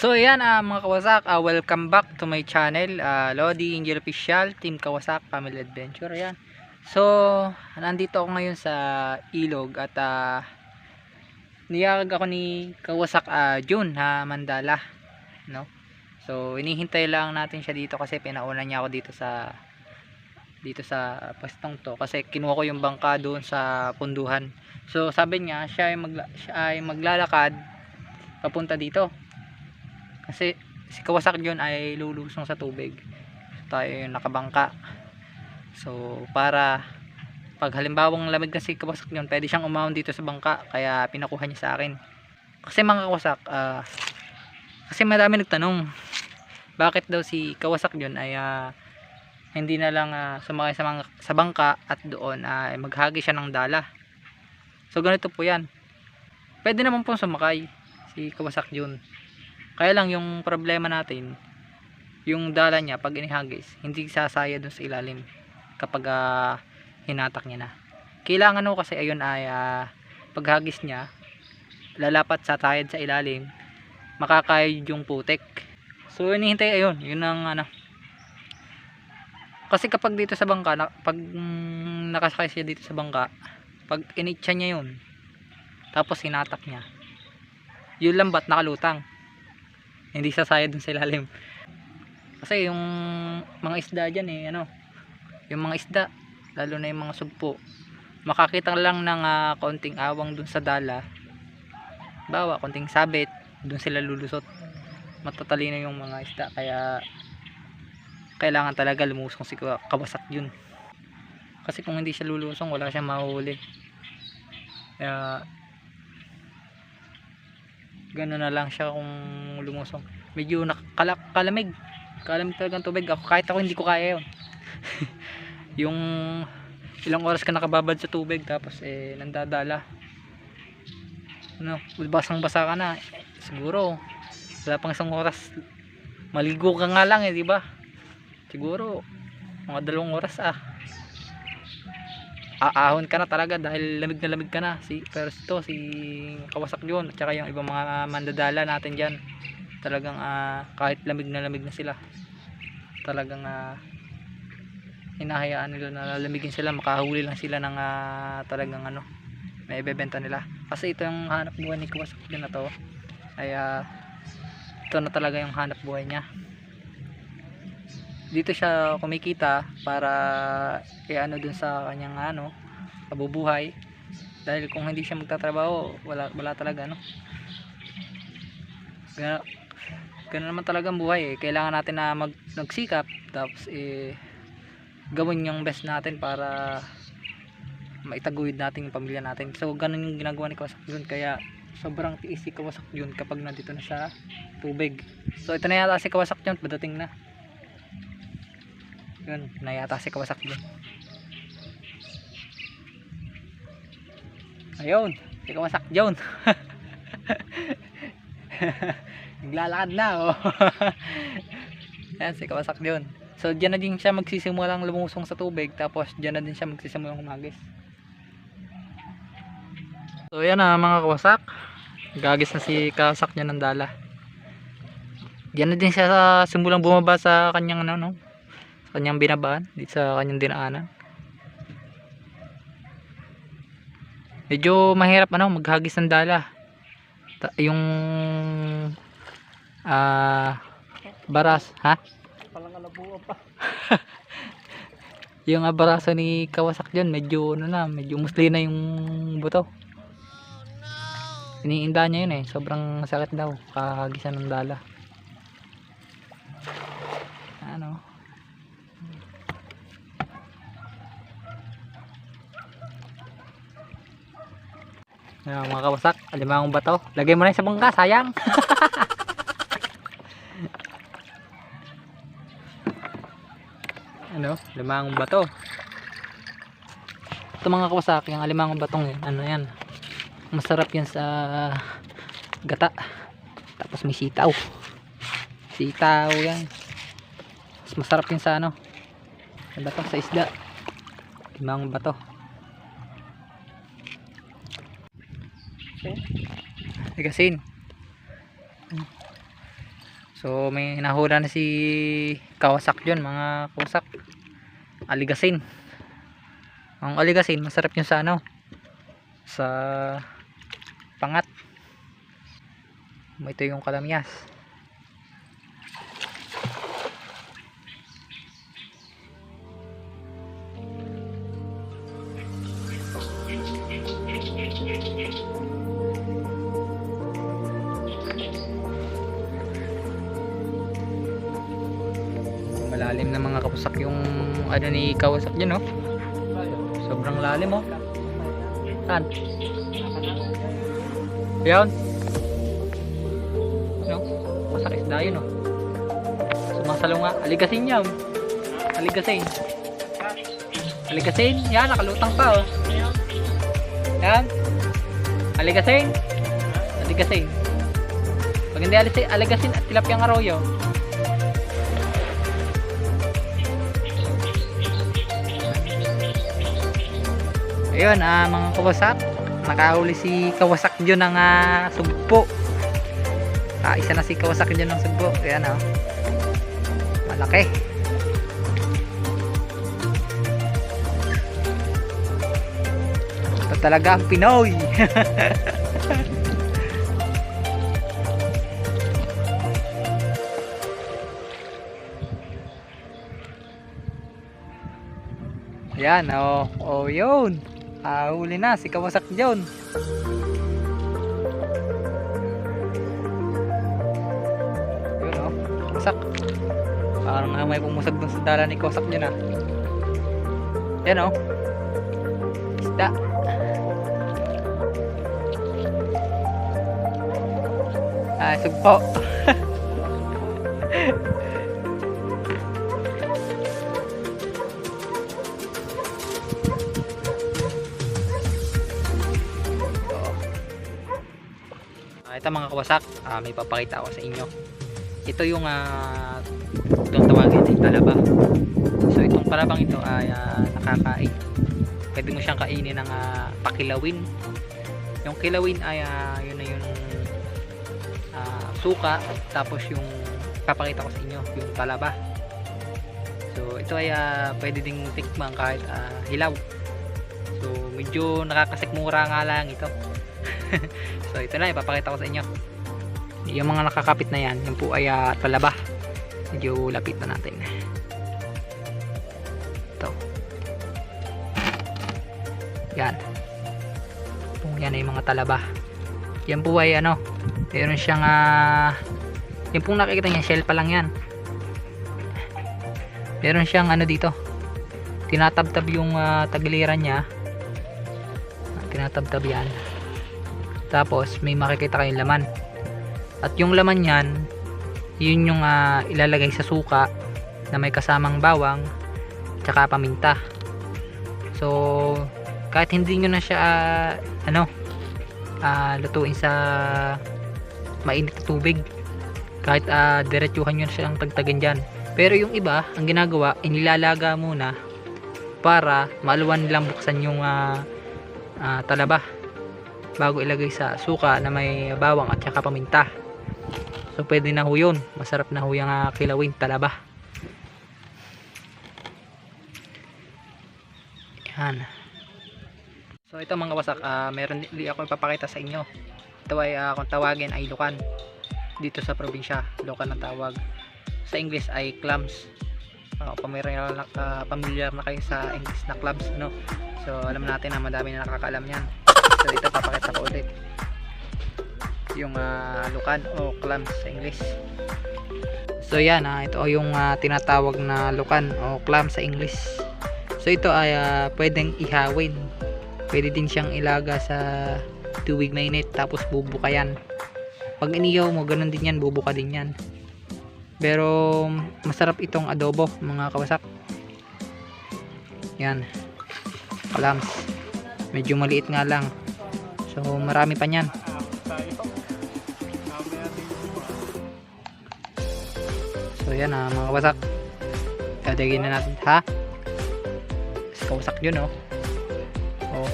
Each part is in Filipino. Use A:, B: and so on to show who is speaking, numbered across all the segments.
A: So yan ah, mga kawasak, ah, welcome back to my channel, ah, Lodi Angel Official, Team Kawasak Family Adventure. Ayan. So, nandito ako ngayon sa Ilog at ah, niyag ako ni Kawasak ah, June ha, Mandala. No? So, inihintay lang natin siya dito kasi pinauna niya ako dito sa dito sa pastong to kasi kinuha ko yung bangka doon sa punduhan. So, sabi niya, siya ay, magla siya ay maglalakad papunta dito kasi si Kawasaki yun ay lulusong sa tubig. Tayo yung nakabangka. So para pag halimbawang lamig na si Kawasaki yun pwede siyang umahon dito sa bangka kaya pinakuha niya sa akin. Kasi mga Kawasak ah, kasi marami nagtanong bakit daw si Kawasaki yun ay ah, hindi na lang ah, sumakay sa, mga, sa bangka at doon ay maghagi siya ng dala. So ganito po yan. Pwede naman po sumakay si Kawasaki yun kaya lang yung problema natin, yung dala niya pag inihagis, hindi sasaya dun sa ilalim kapag ah, hinatak niya na. Kailangan mo kasi ayun ay ah, paghagis niya, lalapat sa tayad sa ilalim, makakayod yung putek. So inihintay ayun, yun ang ano. Kasi kapag dito sa bangka, na, pag mm, nakasakay siya dito sa bangka, pag initcha niya yun, tapos hinatak niya, yung lambat nakalutang hindi sasaya dun sa ilalim. Kasi yung mga isda dyan eh ano yung mga isda lalo na yung mga sugpo makakita lang ng ah, konting awang dun sa dala. Bawa konting sabit dun sila lulusot. Matatalino yung mga isda kaya kailangan talaga lumusong si Kawa- kawasak yun. Kasi kung hindi siya lulusong wala siyang mahuhuli. Kaya gano'n na lang siya kung lumusong. Medyo nakala, kalamig. Talaga ang tubig. Ako kahit ako hindi ko kaya yun. Yung ilang oras ka nakababad sa tubig tapos eh nandadala. Ano basang basa ka na. Siguro wala pang isang oras. Maligo ka nga lang eh di ba? Siguro mga dalawang oras ah aahon ka na talaga dahil lamig na lamig ka na. Si pero ito si Kawasak yun at saka yung ibang mga mandadala natin dyan. Talagang ah, kahit lamig na lamig na sila talagang ah, hinahayaan nila na lalamigin sila makahuli lang sila ng ah, talagang ano may ibebenta nila. Kasi ito yung hanap buhay ni Kawasak din na to ay ah, ito na talaga yung hanap buhay niya dito siya kumikita para i-ano dun sa kanyang ano kabubuhay. Dahil kung hindi siya magtatrabaho wala, wala talaga no? Gana, ganun naman talaga ang buhay eh. kailangan natin na mag, nagsikap tapos eh gawin yung best natin para maitaguyod natin yung pamilya natin. So ganun yung ginagawa ni Kawasak yun kaya sobrang tiis si Kawasak yun kapag nandito na siya tubig. So ito na yata si Kawasak yun padating na yun, nayata si Kawasak dun. Ayun, si Kawasak dun. Naglalakad na, oh. Yan, si Kawasak dun. So, dyan na din siya magsisimulang lumusong sa tubig, tapos dyan na din siya magsisimulang humagis. So, yan na mga Kawasak. Gagis na si Kawasak niya ng dala. Diyan na din siya sa simulang bumaba sa kanyang ano, no? Sa kanyang binabaan dito sa kanyang dinaanan. Medyo mahirap ano maghagis ng dala. Ta- yung ah baras ha?
B: Palang alabuan pa.
A: yung abaraso ni Kawasak dyan medyo ano na medyo musli na yung buto. Iniinda niya yun eh. Sobrang sakit daw kahagisan ng dala. Ano Ayan, mga kawasak, alimangong bato. Lagay mo na sa bangka, sayang. ano, limangong bato. Ito mga kawasak, yung alimangong batong yan, ano yan. Masarap yan sa gata. Tapos may sitaw. Sitaw yan. Mas masarap yan sa ano. Ang bato sa isda. Limangong bato. Ligasin. So may nahula na si Kawasak yun mga kawasak. Aligasin. Ang aligasin masarap yun sa ano? Sa pangat. Ito yung kalamyas. Malalim na mga kawasak yung ano ni Kawasak dyan oh sobrang lalim oh. Saan? yun. No? masak isda yun oh. Sumasalo nga. Aligasin yan. Aligasin. Aligasin. Yan nakalutang pa oh. Yan. Aligasin. Aligasin. Pag hindi aligasin, at tilapyang arroyo Ayun, ah, mga kawasak. Nakahuli si Kawasak dyan ng ah, sugpo. Ah, isa na si Kawasak dyan ng sugpo. Ayan, oh. Malaki. Ito talaga ang Pinoy. Ayan, oh, oh yun. Ah, huli na si Kawasak John. Yun oh, Kawasak. Parang nga may pumusag dun sa dala ni Kawasak John ah. Yan oh. Isda. Ah, sugpo. Ito mga kawasak, ah, may papakita ako sa inyo. Ito yung uh, itong tawagin ay talaba. So itong palabang ito ay ah, nakakain. Pwede mo siyang kainin ng ah, pakilawin. Yung kilawin ay ah, yun na yung ah, suka tapos yung papakita ko sa inyo yung talaba. So ito ay ah, pwede ding tikman kahit ah, hilaw. So medyo nakakasikmura nga lang ito. so ito na ipapakita ko sa inyo. Yung mga nakakapit na yan yung po ay uh, talaba medyo lapit na natin. Ito. Yan. Po yan ay mga talaba. Yan po ay ano meron siyang uh, yung pong nakikita niya shell pa lang yan. Meron siyang ano dito tinatabtab yung uh, tagiliran niya. Tinatabtab yan tapos may makikita kayong laman. At yung laman niyan, yun yung uh, ilalagay sa suka na may kasamang bawang tsaka paminta. So kahit hindi nyo na siya uh, ano uh, lutuin sa mainit na tubig kahit uh, diretsuhan nyo na siyang tagtagan dyan pero yung iba ang ginagawa inilalaga muna para maluwan nilang buksan yung uh, uh, talaba bago ilagay sa suka na may bawang at saka paminta. So pwede na ho yun. Masarap na ho yung uh, kilawin talaba. Yan. So ito mga wasak uh, meron din ako ipapakita sa inyo. Ito ay uh, kung tawagin ay lukan. Dito sa probinsya lukan ang tawag. Sa English ay clams. Uh, pamilyar na, uh, pamilyar na kayo sa English na clubs no so alam natin na madami na nakakaalam yan so ito papakita ko ulit. Yung uh, lukan o clams sa English. So yan uh, ito yung uh, tinatawag na lukan o clam sa English. So ito ay uh, pwedeng ihawin. Pwede din siyang ilaga sa tubig mainit tapos bubukayan. Pag iniyaw mo ganun din yan bubuka din yan. Pero masarap itong adobo mga kawasak. Yan. Clams. Medyo maliit nga lang. So, marami pa niyan. So, yan ah, mga kawasak. Dadagin na natin, ha? Mas kawasak yun, oh. Oh.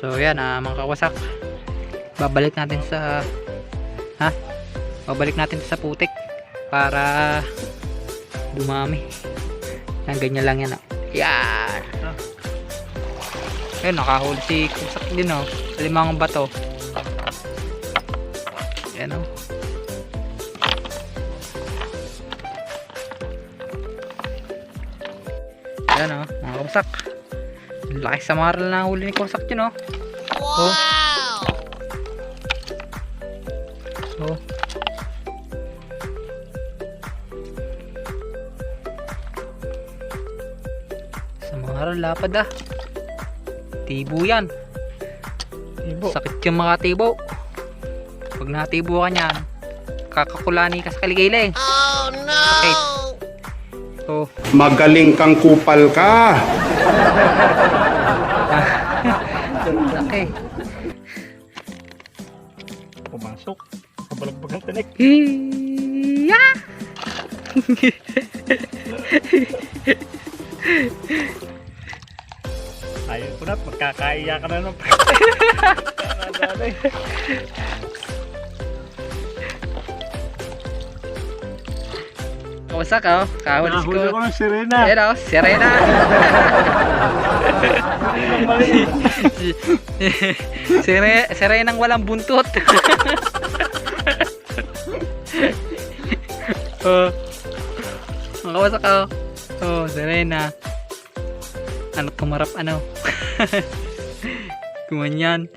A: So, yan ah, mga kawasak. Babalik natin sa, ha? Babalik natin sa putik para dumami. Yan, ganyan lang yan, ah. Yan. Ayun, nakahuli si Kusak din, oh. Sa limang bato. Yan, oh. Yan, oh. Mga Kusak. Laki sa maral na huli ni Kusak yun, oh. Oh. Oh. Sa maral, lapad ah. Tibo yan.
B: Ibo.
A: Sakit yung mga tibo. Pag natibo ka niyan, kakakulani ka sa kaligay Oh no! Sakit. So,
C: Magaling kang kupal ka.
A: laki.
B: Pumasok. Kabalagbag ang tinik.
A: Hiya!
B: Ko na. Magkakaiya ka na ng
A: Kawasak oh. Kahuli si
B: Nahuli ko
A: ko.
B: ng sirena.
A: Ayan oh, Serena. Sere, Serenang walang buntot. oh. Ang kawasak oh. Oh, Serena. Ano tumarap ano? Kumanyan.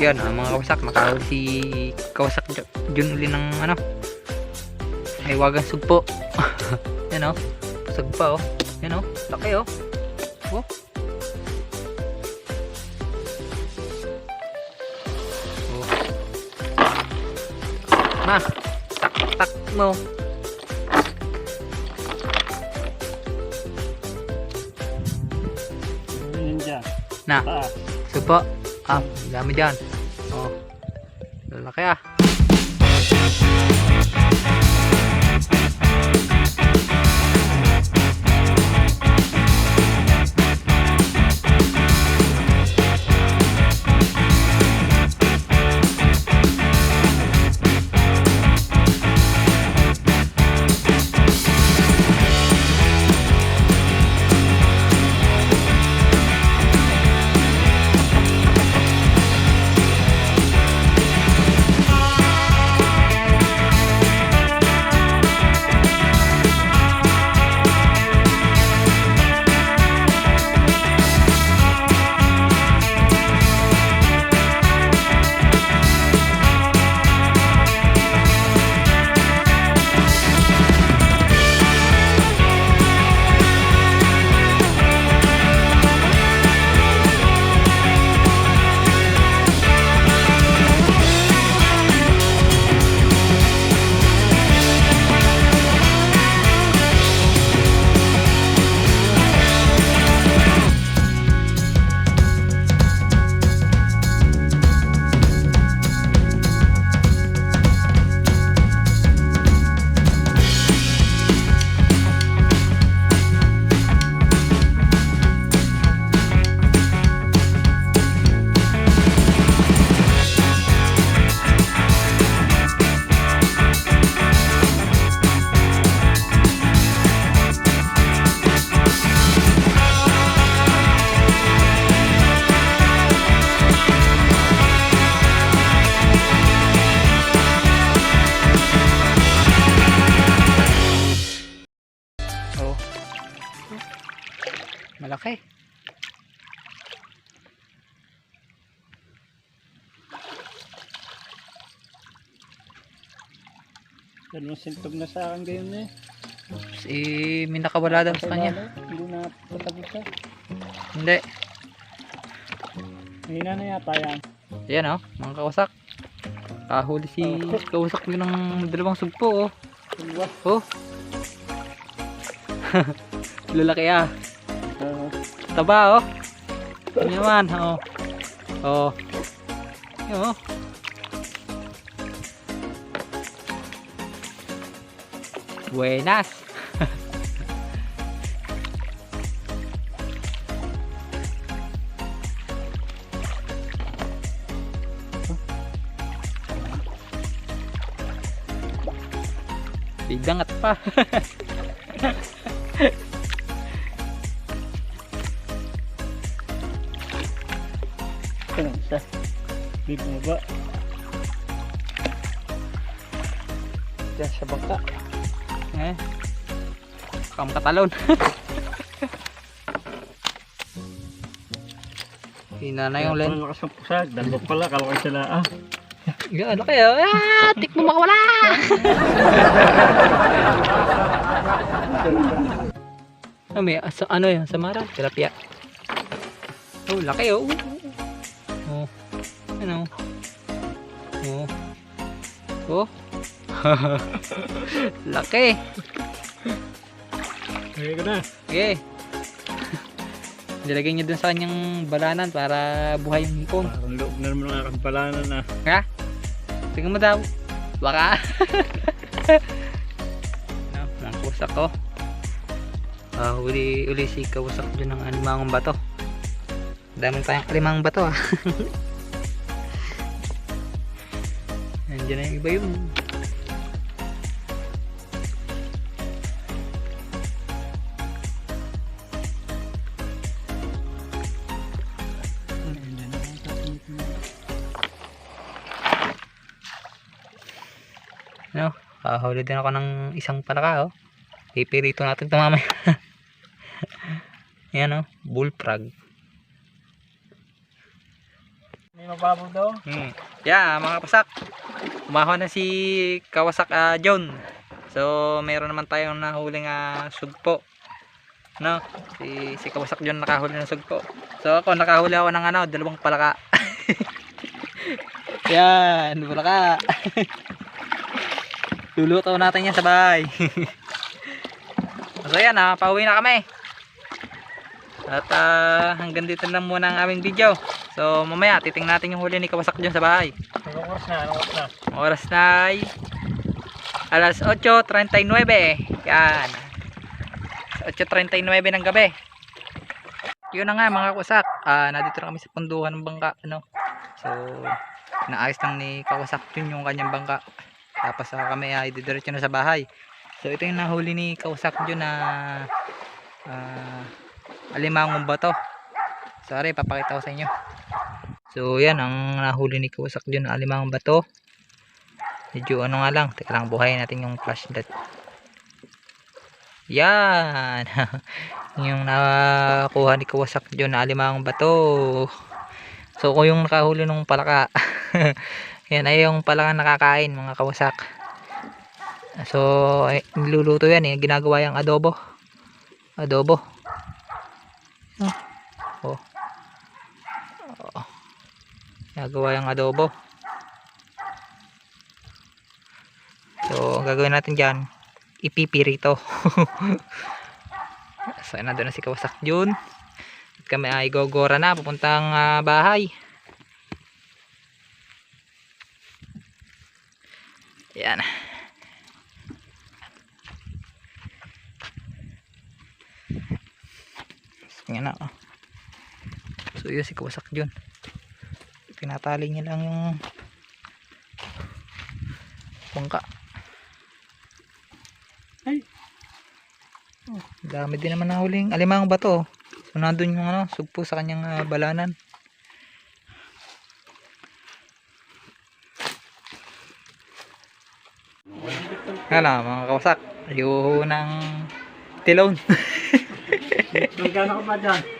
A: Yan, ang mga kawasak, nakahuli si kawasak Ju- Jun uli ng ano, may wagang sugpo. Yan o, pusag pa o. Yan o, laki o. Oh. Oh. Na, tak tak mo. Na,
B: Taas.
A: sugpo. Ah, dami dyan. Oh, lalaki ah.
B: Yan yung sintog na sa akin gayon eh.
A: Tapos, eh, may nakawala daw sa kanya.
B: Hindi na patapos ka.
A: Hindi.
B: Mahina na yata yan.
A: Ayan oh, mga kawasak. Kahuli si kawasak yun ng dalawang sugpo oh.
B: Diba?
A: Oh. Lalaki ah.
B: Oo.
A: Taba oh. Yan naman, oh. Oh. Yan, oh. Buenas. Bigangat pa. Kam katalon. Hina na yung len.
B: Ang lakas ng pusag. Dalawa pala. Kala ko sila ah.
A: Ano kayo? Ah, tik mo makawala. ano may asa, ano yun? Samara? Tilapia. Oh, laki oh. Oh. Ano? Oh. Oh. laki.
B: Kaya ka na.
A: Okay. Nilagay niyo dun sa kanyang balanan para buhay yung hipon.
B: Parang loob na naman ang akampalanan ah.
A: Ha? Tingnan mo daw. Baka. no, ang kusak ko. Ah, uli, uli si kawasak dyan ng alimangong bato. Daming tayong alimangong bato ah. Nandiyan na yung iba yun. No? Kahuli din ako ng isang palaka oh. Pipirito natin ito mamaya. Yan oh, bullfrog.
B: May mababaw daw.
A: Hmm. Yeah, mga kapasak. Umahon na si Kawasak ah, John. So, meron naman tayong nahuling uh, sugpo. No? Si, si Kawasak John nakahuli ng sugpo. So, ako nakahuli ako ng ano, dalawang palaka. Yan, palaka. Luluto natin yan sa bahay. so, yan ah, pauwi na kami. At ah, hanggang dito lang muna ang aming video. So mamaya titingnan natin yung huli ni Kawasak dyan sa bahay.
B: Anong oras na? Anong oras na?
A: Oras na ay alas 8.39. Yan. 8.39 ng gabi. Yun na nga mga kawasak. Ah, nandito na kami sa punduhan ng bangka. Ano? So, naayos lang ni Kawasak yun yung kanyang bangka. Tapos ah, kami ay didiretso na sa bahay. So ito yung nahuli ni dyan na ah, alimangong bato. Sorry, papakita ko sa inyo. So, yan ang nahuli ni dyan na alimangong bato. Medyo ano nga lang, teka lang, buhayin natin yung flashlight. Yan! yung nakakuha ni Kawasak dyan na alimangong bato. So, kung yung nakahuli nung palaka, yan ay yung palaka nakakain mga Kawasak. So, niluluto yan eh, ginagawa yung adobo. Adobo. Oh. Oh. Nagawa yung adobo. So, ang gagawin natin dyan, ipipirito. so, nandun na si Kawasak Jun. At kami ay gogora na, pupuntang ah, bahay. Yan. So, yan na. Oh. So yun si Kawasak Jun. Tinatali niya lang yung bangka.
B: Ay.
A: Oh, dami din naman nahuling alimang bato. So nandun yung ano, sugpo sa kanyang ah, balanan. Ano mga kawasak, ayuho ng tilon.
B: Magkano ka pa dyan?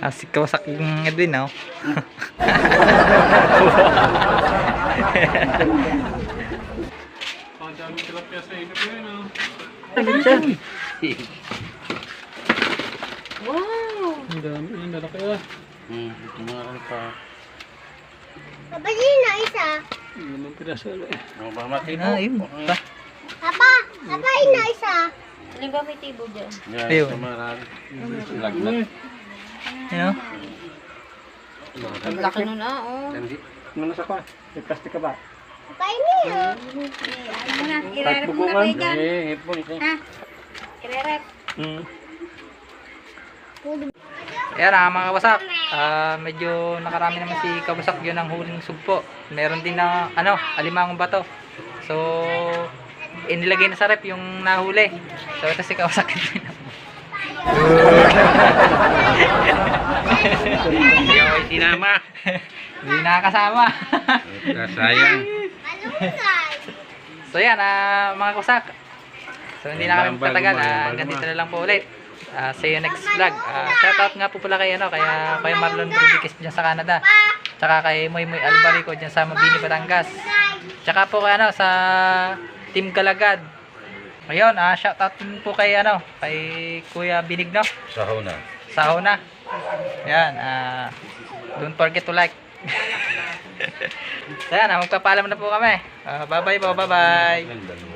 A: Ah, si Kawasak yung Edwin, no?
B: Ang dami. Ang lalaki ah.
D: Hmm, ito mga ano pa. Papa, na isa.
B: Limang piraso ulit.
A: Ah, ayun. Pa.
D: Papa, papa, na isa.
A: Ayun. Ayun.
E: Ang laki nun ah, oh.
B: Ano sa kwa? May plastic ka ba?
D: Ya.
E: Muna, irerep mo na kayo dyan.
B: Eh, hipon ito.
E: Ha? Irerep.
B: Hmm.
A: Ayan ah, mga kawasak. Ah, medyo nakarami naman si kawasak yun ang huling sugpo. Meron din na ano, alimangong bato. So, inilagay na sa rep yung nahuli. So, ito si kawasak.
C: Hindi ako sinama.
A: Hindi nakakasama.
C: Sayang.
D: Malunggay.
A: so, yan ah, mga kawasak. So, hindi na kami magtatagal. Ah, hanggang dito na lang po ulit. Ah, see you next vlog. Ah, shoutout nga po pala kay ano, kaya kay Marlon Rodriguez dyan sa Canada. Tsaka kay Moy Moy Albarico dyan sa Mabini, Batangas. Tsaka po kay ano, sa Team Galagad. Ayun, ah, shoutout din po kay ano, kay Kuya Binigno.
C: Sahaw na.
A: Saho na. Yan, ah, don't forget to like. so yan, ah, magpapaalam na po kami. Ah, bye bye po, bye bye.